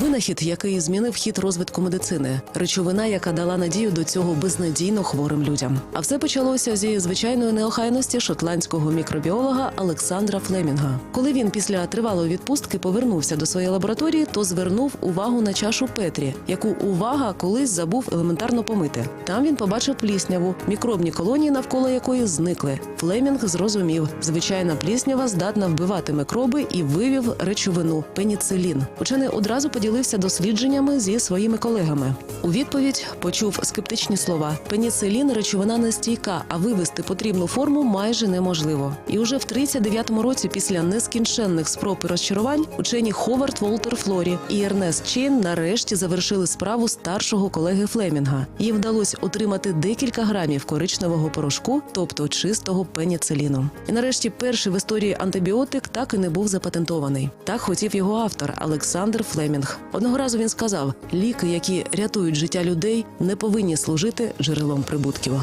Винахід, який змінив хід розвитку медицини, речовина, яка дала надію до цього безнадійно хворим людям. А все почалося зі звичайної неохайності шотландського мікробіолога Олександра Флемінга. Коли він після тривалої відпустки повернувся до своєї лабораторії, то звернув увагу на чашу Петрі, яку увага колись забув елементарно помити. Там він побачив плісняву, мікробні колонії, навколо якої зникли. Флемінг зрозумів, звичайна пліснява здатна вбивати микроби і вивів речовину пеніцилін. Учений одразу поділився дослідженнями зі своїми колегами. У відповідь почув скептичні слова: пеніцилін речовина нестійка, а вивести потрібну форму майже неможливо. І уже в 39-му році, після нескінченних спроб і розчарувань, учені Ховард Волтер Флорі і Ернест Чейн нарешті завершили справу старшого колеги Флемінга. Їм вдалося отримати декілька грамів коричневого порошку, тобто чистого пеніциліну. І нарешті перший в історії антибіотик так і не був запатентований. Так хотів його автор Олександр Флемінг. Одного разу він сказав: ліки, які рятують життя людей, не повинні служити джерелом прибутків.